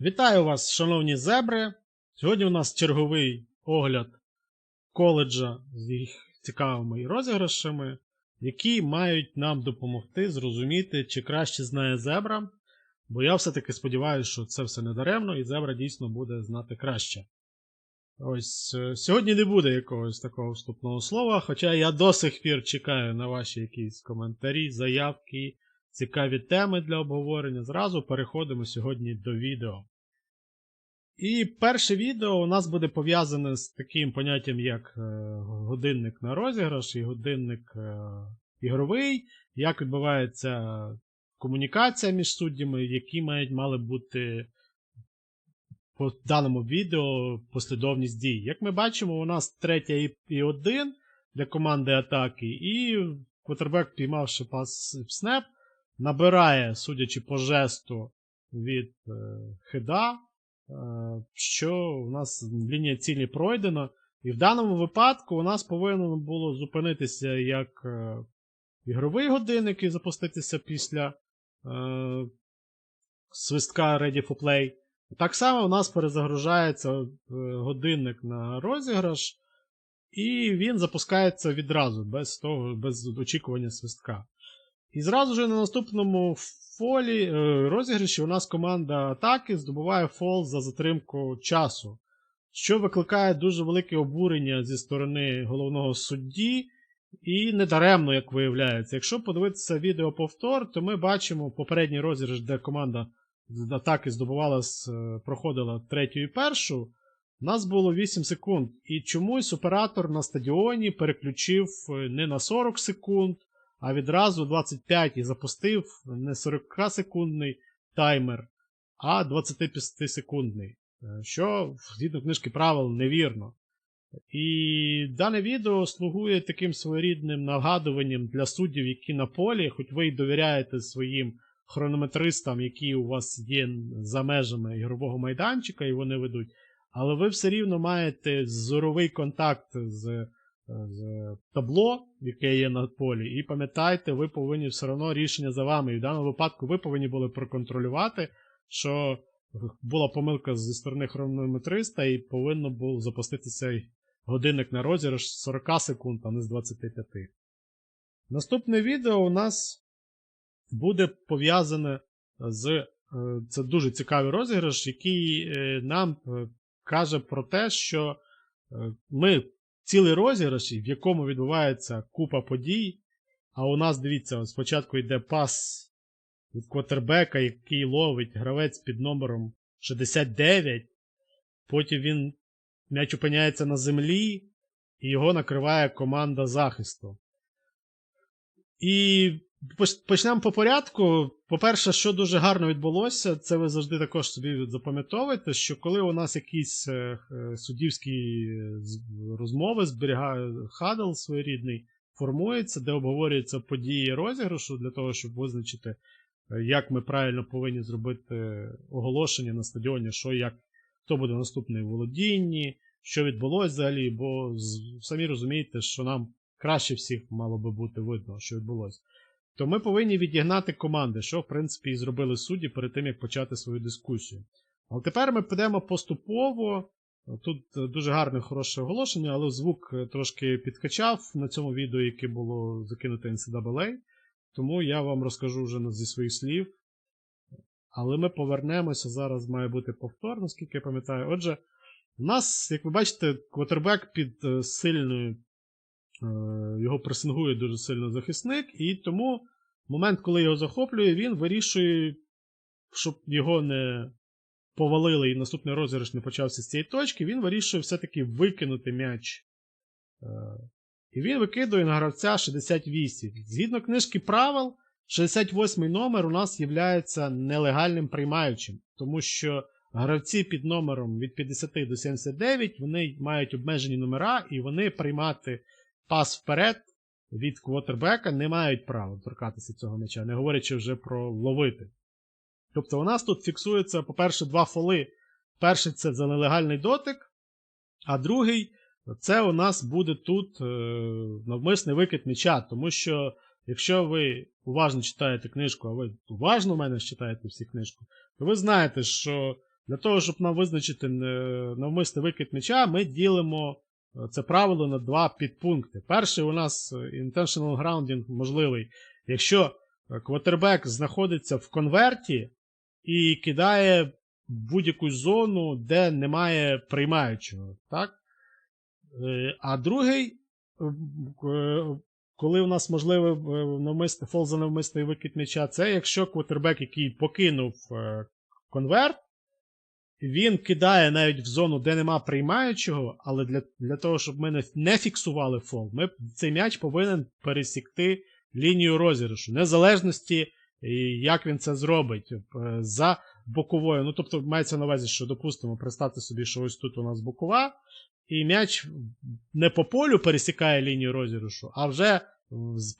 Вітаю вас, шановні зебри. Сьогодні у нас черговий огляд коледжа з їх цікавими розіграшами, які мають нам допомогти зрозуміти, чи краще знає зебра. Бо я все-таки сподіваюся, що це все не даремно, і зебра дійсно буде знати краще. Ось е, сьогодні не буде якогось такого вступного слова, хоча я до сих пір чекаю на ваші якісь коментарі, заявки, цікаві теми для обговорення. Зразу переходимо сьогодні до відео. І перше відео у нас буде пов'язане з таким поняттям, як е, годинник на розіграш і годинник е, ігровий, як відбувається комунікація між суддями, які мають мали бути по даному відео послідовність дій. Як ми бачимо, у нас третя і- один для команди атаки, і квотербек, піймавши пас в снеп, набирає, судячи по жесту від е, хеда, е, що у нас лінія цілі пройдена. І в даному випадку у нас повинно було зупинитися як е, ігровий годинник і запуститися після е, свистка Ready for Play. Так само у нас перезагружається годинник на розіграш, і він запускається відразу, без того, без очікування свистка. І зразу ж на наступному фолі е, розіграші у нас команда атаки здобуває фол за затримку часу, що викликає дуже велике обурення зі сторони головного судді, і недаремно, як виявляється. Якщо подивитися відео повтор, то ми бачимо попередній розіграш, де команда атаки здобувала, е, проходила третю і першу. У нас було 8 секунд. І чомусь оператор на стадіоні переключив е, не на 40 секунд, а відразу 25 і запустив не 40-секундний таймер, а 25-секундний. е, Що згідно книжки правил невірно. І дане відео слугує таким своєрідним нагадуванням для суддів, які на полі, хоч ви й довіряєте своїм хронометристам, які у вас є за межами ігрового майданчика, і вони ведуть, але ви все рівно маєте зоровий контакт з, з табло, яке є на полі, і пам'ятайте, ви повинні все одно рішення за вами. І в даному випадку ви повинні були проконтролювати, що була помилка зі сторони хронометриста, і повинно було запуститися годинник на розіграш з 40 секунд, а не з 25. Наступне відео у нас буде пов'язане з. е, Це дуже цікавий розіграш, який е, нам е, каже про те, що е, ми цілий розіграш, в якому відбувається купа подій. А у нас, дивіться, спочатку йде пас від квотербека, який ловить гравець під номером 69. Потім він м'яч опиняється на землі, і його накриває команда захисту. І почнемо по порядку. По-перше, що дуже гарно відбулося, це ви завжди також собі запам'ятовуєте, що коли у нас якісь е, е, суддівські розмови зберігає хадл своєрідний, формується, де обговорюються події розіграшу для того, щоб визначити, е, як ми правильно повинні зробити оголошення на стадіоні, що як, хто буде наступний у володінні, що відбулося взагалі, бо самі розумієте, що нам краще всіх мало би бути видно, що відбулося. То ми повинні відігнати команди, що, в принципі, і зробили судді перед тим, як почати свою дискусію. Але тепер ми підемо поступово. Тут е, дуже гарне, хороше оголошення, але звук е, трошки підкачав на цьому відео, яке було закинуте NCAA. Тому я вам розкажу вже зі своїх слів. Але ми повернемося. Зараз має бути повтор, наскільки я пам'ятаю. Отже, у нас, як ви бачите, квотербек під е, сильною. Е, Його пресингує дуже сильно захисник, і тому момент, коли його захоплює, він вирішує, щоб його не повалили і наступний розіграш не почався з цієї точки, він вирішує все-таки викинути м'яч. Е, І він викидує на гравця 68. Згідно книжки правил, 68 номер у нас є нелегальним приймаючим, тому що гравці під номером від 50 до 79 вони мають обмежені номера і вони приймати пас вперед від квотербека не мають права торкатися цього м'яча, не говорячи вже про ловити. Тобто у нас тут фіксується, по-перше, два фоли. Перший це за нелегальний дотик, а другий це у нас буде тут е, навмисний викид м'яча, тому що якщо ви уважно читаєте книжку, а ви уважно в мене читаєте всі книжку, то ви знаєте, що Для того, щоб нам визначити е, навмисний викид м'яча, ми ділимо це правило на два підпункти. Перший у нас е, intentional grounding можливий, якщо е, квотербек знаходиться в конверті і кидає будь-яку зону, де немає приймаючого. Так? Е, А другий, коли у нас можливий навмисний фол за навмисний викид м'яча, це якщо квотербек, який покинув конверт, він кидає навіть в зону, де нема приймаючого, але для, для того, щоб ми не, фіксували фол, ми цей м'яч повинен пересікти лінію розіграшу, незалежності, як він це зробить е, за боковою. Ну, тобто, мається на увазі, що, допустимо, представте собі, що ось тут у нас бокова, і м'яч не по полю пересікає лінію розіграшу, а вже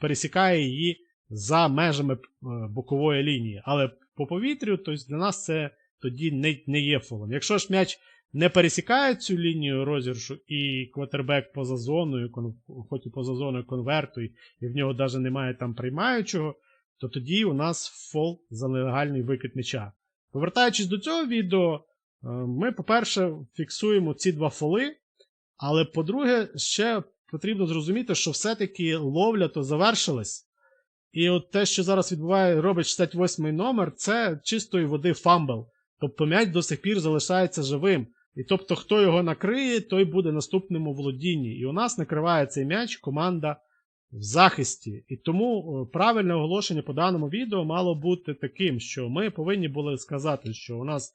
пересікає її за межами е, бокової лінії. Але по повітрю, тобто для нас це тоді не, не є фолом. Якщо ж м'яч не пересікає цю лінію розіграшу і квотербек поза зоною, хоч і поза зоною конверту, і і в нього навіть немає там приймаючого, то тоді у нас фол за нелегальний викид м'яча. Повертаючись до цього відео, е, ми, по-перше, фіксуємо ці два фоли, але по-друге, ще потрібно зрозуміти, що все-таки ловля то завершилась. І от те, що зараз відбуває, робить 68-й номер, це чистої води фамбл. Тобто м'яч до сих пір залишається живим. І тобто, хто його накриє, той буде наступним у володінні. І у нас накриває цей м'яч команда в захисті. І тому е, правильне оголошення по даному відео мало бути таким, що ми повинні були сказати, що у нас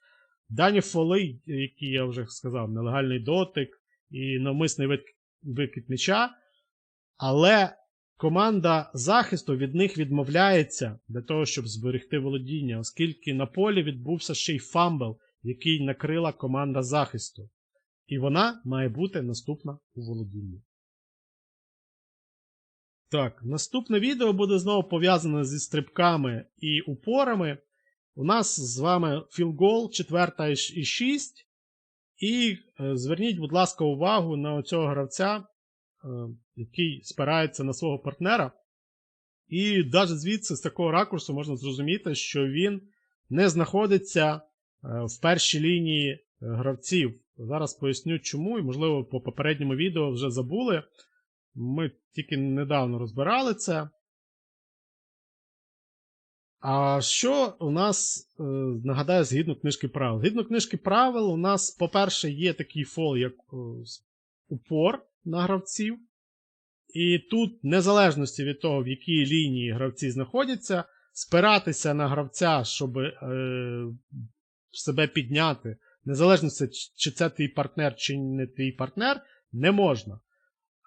дані фоли, які я вже сказав, нелегальний дотик і навмисний викид м'яча, але команда захисту від них відмовляється для того, щоб зберегти володіння, оскільки на полі відбувся ще й фамбл, який накрила команда захисту. І вона має бути наступна у володінні. Так, наступне відео буде знову пов'язане зі стрибками і упорами. У нас з вами філгол 4 і 6. І е, зверніть, будь ласка, увагу на цього гравця, який спирається на свого партнера. І навіть звідси, з такого ракурсу, можна зрозуміти, що він не знаходиться е, в першій лінії е, гравців. Зараз поясню чому, і, можливо, по попередньому відео вже забули. Ми тільки недавно розбирали це. А що у нас, е, нагадаю, згідно книжки правил? Згідно книжки правил, у нас, по-перше, є такий фол, як е, упор на гравців. І тут, незалежності від того, в якій лінії гравці знаходяться, спиратися на гравця, щоб е, себе підняти, незалежності, ч- чи це твій партнер, чи не твій партнер, не можна.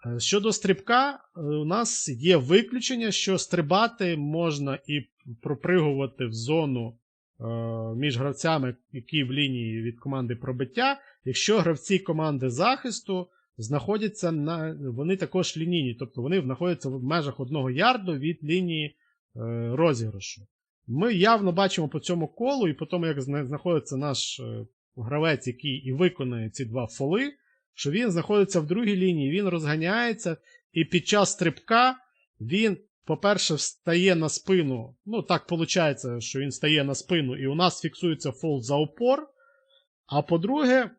Е, Щодо стрибка, е, у нас є виключення, що стрибати можна і пропригувати в зону е, між гравцями, які в лінії від команди пробиття, якщо гравці команди захисту знаходяться на. Вони також лінійні, тобто вони знаходяться в межах одного ярду від лінії е, розіграшу. Ми явно бачимо по цьому колу, і по тому, як знаходиться наш е, гравець, який і виконує ці два фоли, що він знаходиться в другій лінії, він розганяється, і під час стрибка він, по-перше, встає на спину. Ну, так виходить, що він стає на спину, і у нас фіксується фол за опор. А по-друге,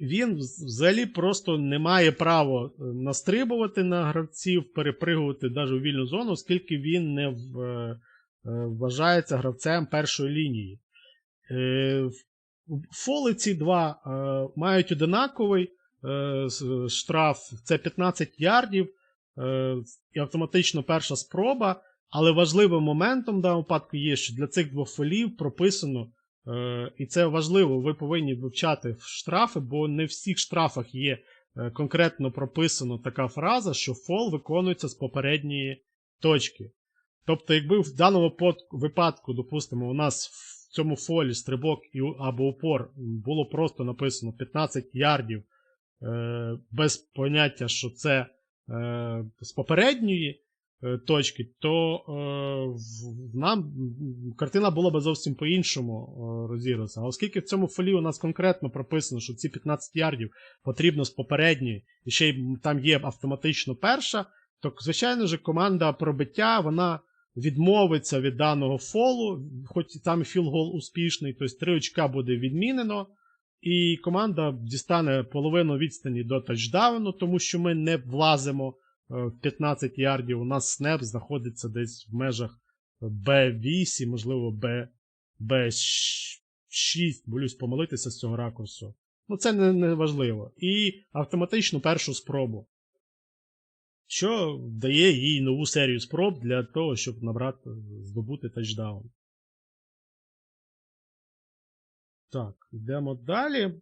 він взагалі просто не має права е, настрибувати на гравців, перепригувати навіть у вільну зону, оскільки він не е, е, вважається гравцем першої лінії. Фоли ці два мають одинаковий штраф, це 15 ярдів і автоматично перша спроба. Але важливим моментом в даному випадку є, що для цих двох фолів прописано, і це важливо, ви повинні вивчати штрафи, бо не в всіх штрафах є е, конкретно прописано така фраза, що фол виконується з попередньої точки. Тобто, якби в даному випадку, допустимо, у нас в цьому фолі стрибок або упор було просто написано 15 ярдів е, без поняття, що це е, з попередньої е, точки, то е, нам картина була би зовсім по-іншому е, розігралася. Оскільки в цьому фолі у нас конкретно прописано, що ці 15 ярдів потрібно з попередньої, і ще й там є автоматично перша, то, звичайно ж, команда пробиття, вона відмовиться від даного фолу, хоч там філгол успішний, тобто 3 очка буде відмінено. І команда дістане половину відстані до тачдауну, тому що ми не влазимо е, в 15 ярдів. У нас снеп знаходиться десь в межах B8, можливо, B, B6, болюсь помилитися з цього ракурсу. Ну, це не, не важливо. І автоматично першу спробу. Що дає їй нову серію спроб для того, щоб набрати, здобути тачдаун. Так, йдемо далі.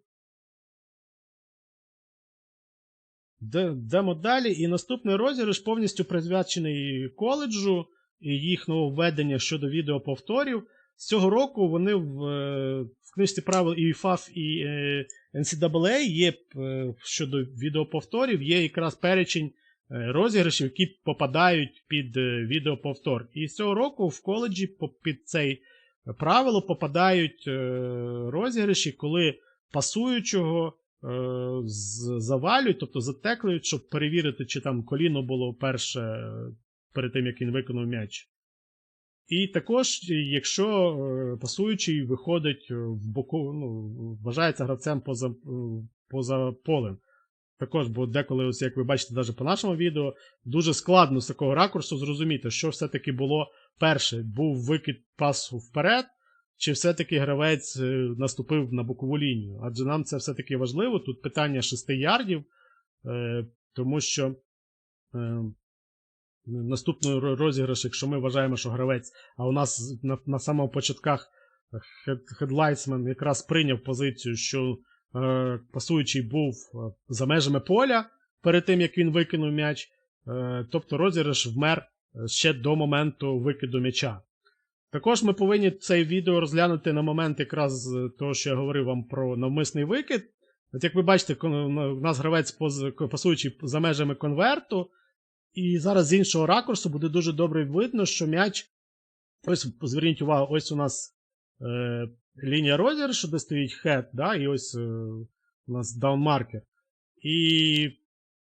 Йдемо далі. І наступний розіграш повністю присвячений коледжу і їх нововведення щодо відеоповторів. З цього року вони в, е, в книжці правил і ФАФ і е, NCAA є е, щодо відеоповторів, є якраз перечень е, розіграшів, які попадають під е, відеоповтор. І з цього року в коледжі під цей правило попадають е, розіграші, коли пасуючого е, завалюють, тобто затеклюють, щоб перевірити, чи там коліно було перше е, перед тим, як він виконав м'яч. І також, якщо е, пасуючий виходить в боку, ну, вважається гравцем поза, е, поза полем. Також, бо деколи, ось як ви бачите, навіть по нашому відео, дуже складно з такого ракурсу зрозуміти, що все-таки було перше. Був викид пасу вперед, чи все-таки гравець е, наступив на бокову лінію. Адже нам це все-таки важливо. Тут питання 6 ярдів, е, тому що е, наступний розіграш, якщо ми вважаємо, що гравець, а у нас на, на самому початках хед, хедлайсмен якраз прийняв позицію, що пасуючий був за межами поля перед тим, як він викинув м'яч. Тобто розіграш вмер ще до моменту викиду м'яча. Також ми повинні це відео розглянути на момент якраз того, що я говорив вам про навмисний викид. От як ви бачите, у нас гравець пасуючий за межами конверту. І зараз з іншого ракурсу буде дуже добре видно, що м'яч. Ось зверніть увагу, ось у нас е, лінія розіграшу, де стоїть хед, да, і ось е, у нас даунмаркер. І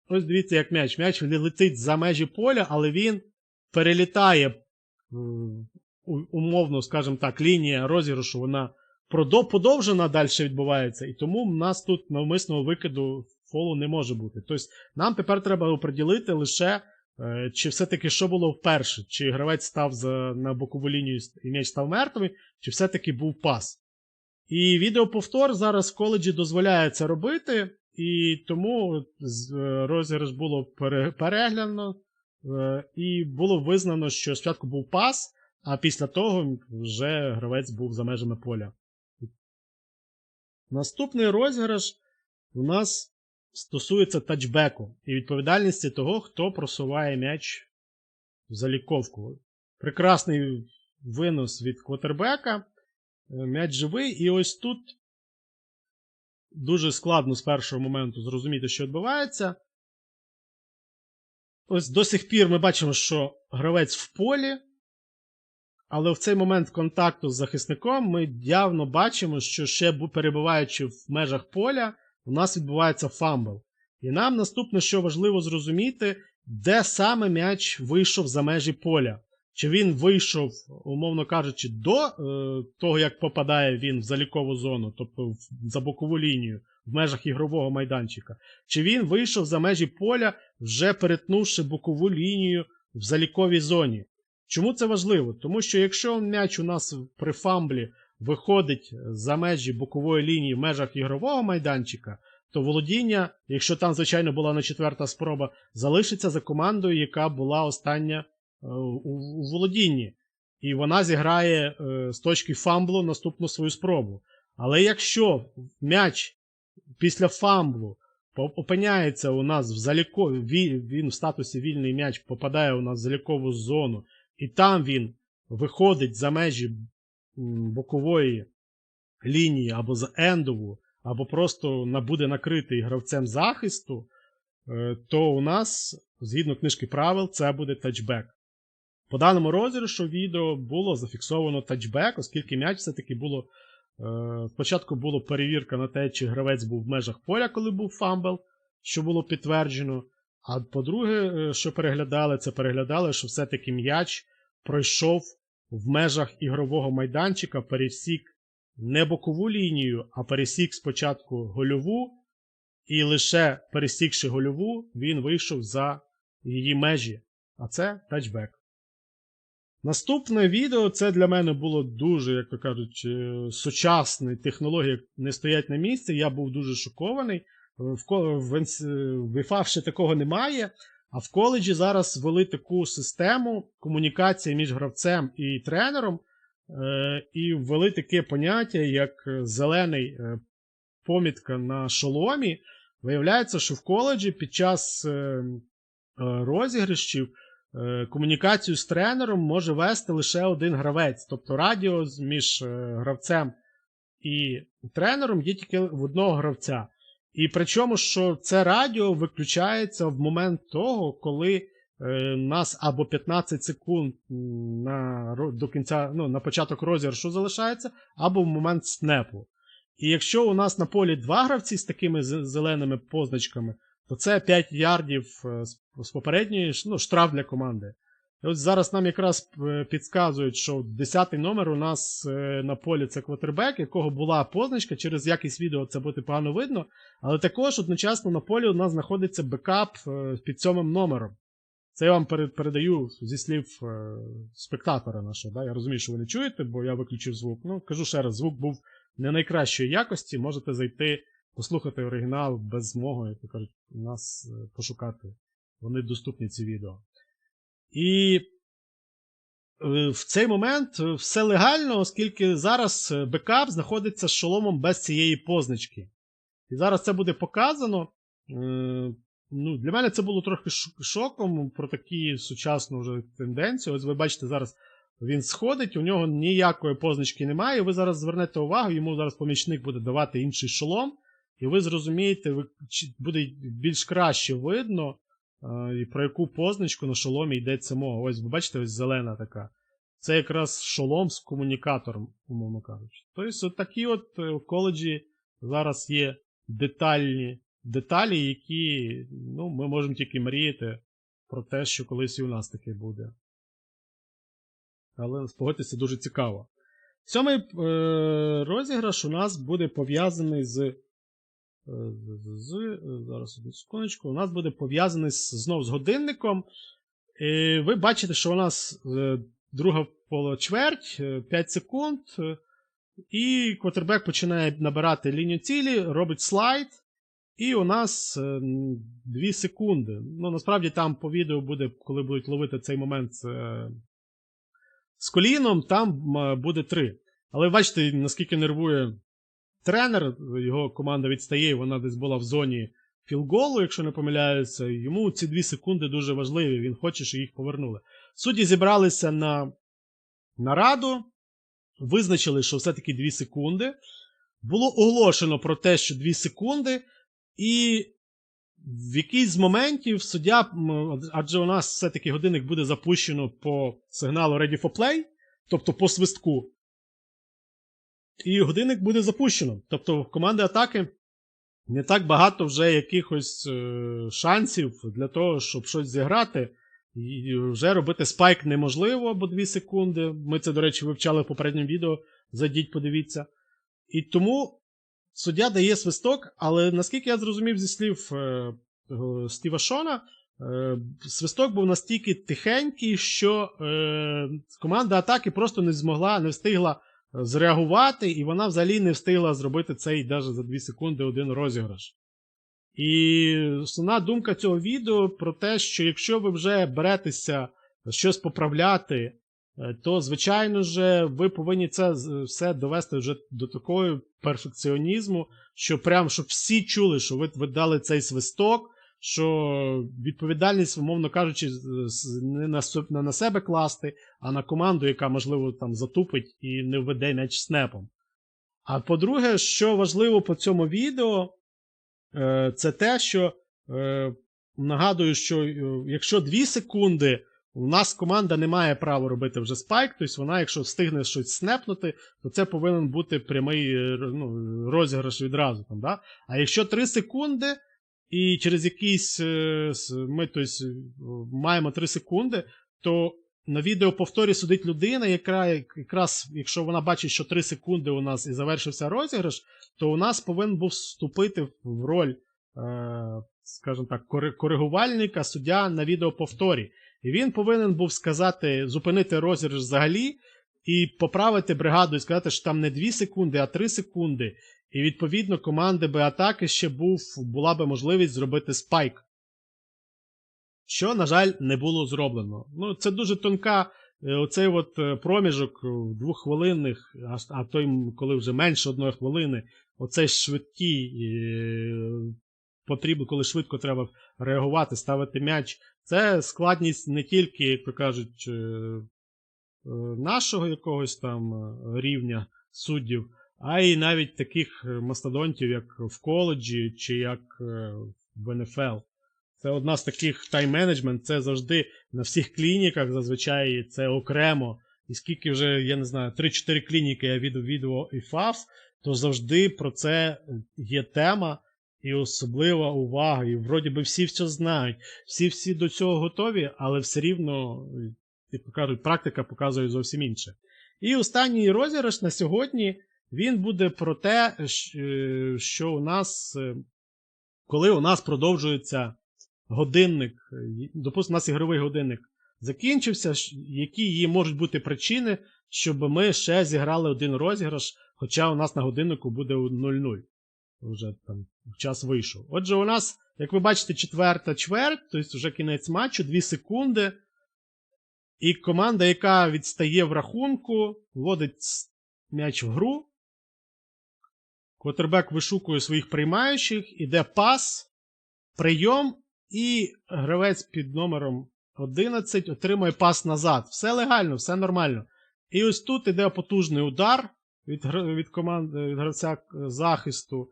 ось дивіться, як м'яч. М'яч летить за межі поля, але він перелітає умовно, скажімо так, лінія розіграшу, вона подовжена далі відбувається, і тому в нас тут навмисного викиду фолу не може бути. Тобто нам тепер треба оприділити лише, е, чи все-таки що було вперше, чи гравець став за, на бокову лінію і м'яч став мертвий, чи все-таки був пас. І відеоповтор зараз в коледжі дозволяє це робити, і тому е, розіграш було пере- переглянуто, е, і було визнано, що спочатку був пас, а після того вже гравець був за межами поля. Наступний розіграш у нас стосується тачбеку і відповідальності того, хто просуває м'яч в заліковку. Прекрасний винос від квотербека. Е, М'яч живий, і ось тут дуже складно з першого моменту зрозуміти, що відбувається. Ось до сих пір ми бачимо, що гравець в полі, але в цей момент контакту з захисником ми явно бачимо, що ще перебуваючи в межах поля, у нас відбувається фамбл. І нам наступне, що важливо зрозуміти, де саме м'яч вийшов за межі поля. Чи він вийшов, умовно кажучи, до е, того, як попадає він в залікову зону, тобто в, за бокову лінію в межах ігрового майданчика, чи він вийшов за межі поля, вже перетнувши бокову лінію в заліковій зоні. Чому це важливо? Тому що якщо м'яч у нас при фамблі виходить за межі бокової лінії в межах ігрового майданчика, то володіння, якщо там, звичайно, була не четверта спроба, залишиться за командою, яка була остання е, у, володінні. І вона зіграє е, з точки фамблу наступну свою спробу. Але якщо м'яч після фамблу опиняється у нас в залікові, він в статусі вільний м'яч попадає у нас в залікову зону, і там він виходить за межі бокової лінії або за ендову, або просто буде накритий гравцем захисту, е, то у нас, згідно книжки правил, це буде тачбек. По даному розіграшу відео було зафіксовано тачбек, оскільки м'яч все-таки було. Е, спочатку була перевірка на те, чи гравець був в межах поля, коли був фамбл, що було підтверджено. А по-друге, е, що переглядали, це переглядали, що все-таки м'яч пройшов в межах ігрового майданчика, пересік не бокову лінію, а пересік спочатку гольову, і лише пересікши гольову, він вийшов за її межі. А це тачбек. Наступне відео це для мене було дуже, як то кажуть, е, сучасне. Технології не стоять на місці. Я був дуже шокований. В, ІФА ще такого немає. А в коледжі зараз ввели таку систему комунікації між гравцем і тренером, е, і ввели таке поняття, як е, зелений е, помітка на шоломі. Виявляється, що в коледжі під час розіграшів комунікацію з тренером може вести лише один гравець. Тобто радіо між гравцем і тренером є тільки в одного гравця. І причому, що це радіо виключається в момент того, коли е, нас або 15 секунд на, до кінця, ну, на початок розіграшу залишається, або в момент снепу. І якщо у нас на полі два гравці з такими зеленими позначками, то це 5 ярдів е, з, попередньої ну, штраф для команди. Ось зараз нам якраз е, підказують, що 10-й номер у нас е, на полі це квотербек, якого була позначка, через якість відео це буде погано видно. Але також одночасно на полі у нас знаходиться бекап е, під сьомим номером. Це я вам передаю зі слів спектатора нашого. Да? Я розумію, що ви не чуєте, бо я виключив звук. Ну, кажу ще раз, звук був не найкращої якості. Можете зайти, послухати оригінал без мого, як кажуть, у нас пошукати. Вони доступні ці відео. І е, в цей момент е, все легально, оскільки зараз е, бекап знаходиться з шоломом без цієї позначки. І зараз це буде показано. Ну, для мене це було трохи шоком про такі сучасну вже тенденцію. Ось ви бачите, зараз він сходить, у нього ніякої позначки немає. Ви зараз звернете увагу, йому зараз помічник буде давати інший шолом, і ви зрозумієте, ви, буде більш краще видно, і про яку позначку на шоломі йдеться мова. Ось ви бачите, ось зелена така. Це якраз шолом з комунікатором, умовно кажучи. Тобто, от такі от е, в коледжі зараз є детальні деталі, які ну, ми можемо тільки мріяти про те, що колись і у нас таке буде. Але погодьтеся дуже цікаво. Сьомий е, розіграш у нас буде пов'язаний з. Е, е, зараз одну секундочку. У нас буде пов'язаний з, знов з годинником. І ви бачите, що у нас е, друга полочверть, 5 секунд. е, І квотербек починає набирати лінію цілі, робить слайд. І у нас 2 секунди. Ну, насправді там по відео буде, коли будуть ловити цей момент е, з коліном, там буде 3. Але бачите, наскільки нервує тренер, його команда відстає, вона десь була в зоні філголу, якщо не помиляюся. Йому ці 2 секунди дуже важливі, він хоче, щоб їх повернули. Судді зібралися на нараду, визначили, що все-таки 2 секунди. Було оголошено про те, що 2 секунди. І в якийсь з моментів суддя, адже у нас все-таки годинник буде запущено по сигналу Ready for Play, тобто по свистку. І годинник буде запущено. Тобто в команди атаки не так багато вже якихось е, шансів для того, щоб щось зіграти. І вже робити спайк неможливо, бо 2 секунди. Ми це, до речі, вивчали в попередньому відео. Зайдіть, подивіться. І тому суддя дає свисток, але наскільки я зрозумів зі слів е, Стіва Шона, е, свисток був настільки тихенький, що е, команда атаки просто не змогла, не встигла е, зреагувати, і вона взагалі не встигла зробити цей навіть за 2 секунди один розіграш. І основна думка цього відео про те, що якщо ви вже беретеся щось поправляти, е, то, звичайно ж, ви повинні це все довести вже до такого перфекціонізму, що прям щоб всі чули, що ви, ви дали цей свисток, що відповідальність, умовно кажучи, не на, не на себе класти, а на команду, яка, можливо, там затупить і не введе м'яч снепом. А по-друге, що важливо по цьому відео, е, це те, що е, нагадую, що е, якщо 2 секунди у нас команда не має права робити вже спайк, тобто вона, якщо встигне щось снепнути, то це повинен бути прямий ну, розіграш відразу. Там, да? А якщо 3 секунди, і через якийсь е, ми тобто, маємо 3 секунди, то на відео повторі сидить людина, яка якраз, якщо вона бачить, що 3 секунди у нас і завершився розіграш, то у нас повинен був вступити в роль, е, скажімо так, коригувальника суддя на відеоповторі. І він повинен був сказати, зупинити розіграш взагалі і поправити бригаду і сказати, що там не 2 секунди, а 3 секунди. І відповідно команди би атаки ще був, була би можливість зробити спайк. Що, на жаль, не було зроблено. Ну, це дуже тонка, е, оцей от е, проміжок е, двоххвилинних, а, а то коли вже менше одної хвилини, оцей швидкий потрібно, коли швидко треба реагувати, ставити м'яч. Це складність не тільки, як то кажуть, нашого якогось там рівня суддів, а й навіть таких е, мастодонтів, як в коледжі чи як е, в НФЛ. Це одна з таких тайм-менеджмент, це завжди на всіх клініках, зазвичай це окремо. І скільки вже, я не знаю, 3-4 клініки я відео і ФАФ, то завжди про це є тема і особлива увага. І вроді би всі все знають, всі всі до цього готові, але все рівно, як кажуть, практика показує зовсім інше. І останній розіграш на сьогодні він буде про те, е, що у нас, е, коли у нас продовжується годинник, е, допустимо, у нас ігровий годинник закінчився, які її можуть бути причини, щоб ми ще зіграли один розіграш, хоча у нас на годиннику буде 0-0. Вже там час вийшов. Отже, у нас, як ви бачите, четверта чверть, тобто вже кінець матчу, 2 секунди. І команда, яка відстає в рахунку, вводить м'яч в гру. Квотербек вишукує своїх приймаючих, іде пас, прийом, і гравець під номером 11 отримує пас назад. Все легально, все нормально. І ось тут іде потужний удар від, від команди від гравця е, захисту.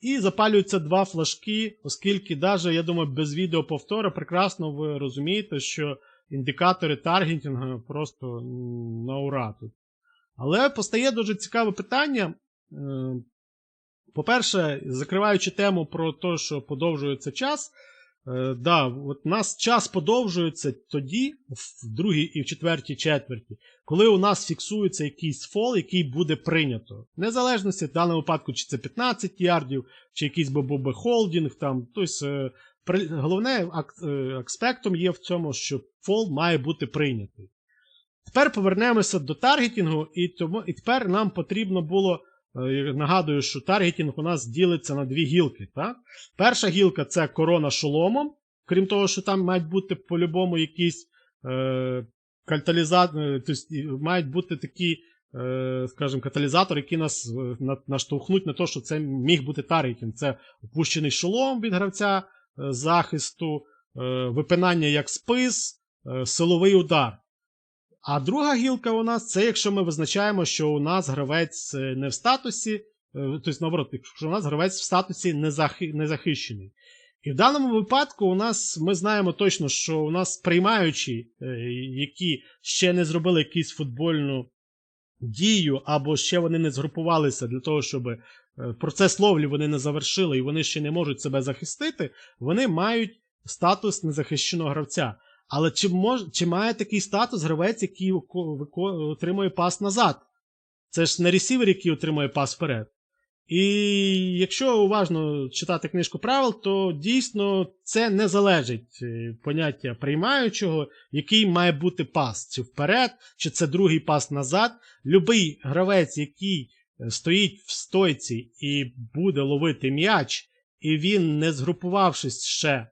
І запалюються два флажки, оскільки, навіть, я думаю, без відеоповтора прекрасно ви розумієте, що індикатори таргетингу просто на ура тут. Але постає дуже цікаве питання. По-перше, закриваючи тему про те, що подовжується час, е, да, от нас час подовжується тоді, в другій і в четвертій четверті, коли у нас фіксується якийсь фол, який буде прийнято. Незалежності в даному випадку, чи це 15 ярдів, чи якийсь би холдінг. Там, тобто, е, головне е, аспектом є в цьому, що фол має бути прийнятий. Тепер повернемося до таргетінгу, і, тому, і тепер нам потрібно було. Е, Нагадую, що таргетінг у нас ділиться на дві гілки. Так? Перша гілка це корона шоломом, крім того, що там мають бути по-любому якісь е, каталізатори, тобто мають бути такі, е, скажімо, каталізатори, які нас е, на- наштовхнуть на те, що це міг бути таргетінг. Це опущений шолом від гравця е, захисту, е, випинання як спис, е, силовий удар. А друга гілка у нас це якщо ми визначаємо, що у нас гравець е, не в статусі, е, тобто, наоборот, якщо у нас гравець в статусі незахищений. І в даному випадку у нас ми знаємо точно, що у нас приймаючі, е, які ще не зробили якусь футбольну дію, або ще вони не згрупувалися для того, щоб процес ловлі вони не завершили і вони ще не можуть себе захистити, вони мають статус незахищеного гравця. Але чи мож, чи має такий статус гравець, який отримує пас назад? Це ж не ресівер, який отримує пас вперед. І якщо уважно читати книжку правил, то дійсно це не залежить е, поняття приймаючого, який має бути пас, чи вперед, чи це другий пас назад. Любий гравець, який е, стоїть в стойці і буде ловити м'яч, і він, не згрупувавшись ще,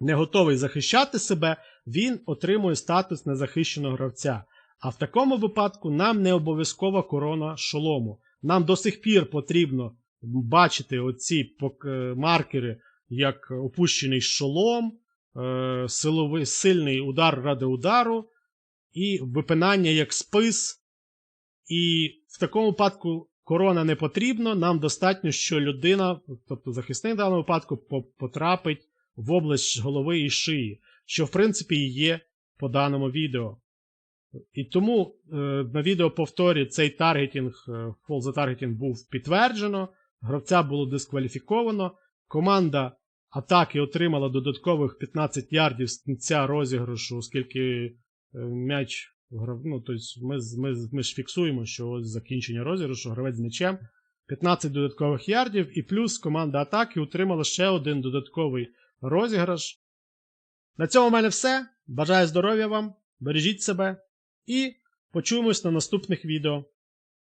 не готовий захищати себе, він отримує статус незахищеного гравця. А в такому випадку нам не обов'язкова корона шолому. Нам до сих пір потрібно бачити оці е, маркери, як опущений шолом, е, силовий, сильний удар ради удару, і випинання як спис. І в такому випадку корона не потрібна. Нам достатньо, що людина, тобто захисник в даному випадку, потрапить в область голови і шиї, що в принципі і є по даному відео. І тому е, на відео повторі цей таргетінг, е, фол за таргетінг був підтверджено, гравця було дискваліфіковано, команда атаки отримала додаткових 15 ярдів з кінця розіграшу, оскільки е, м'яч ну, тобто ми, ми, ми ж фіксуємо, що ось закінчення розіграшу, гравець з м'ячем. 15 додаткових ярдів, і плюс команда атаки отримала ще один додатковий розіграш на цьому в мене все. Бажаю здоров'я вам, бережіть себе і почуємось на наступних відео.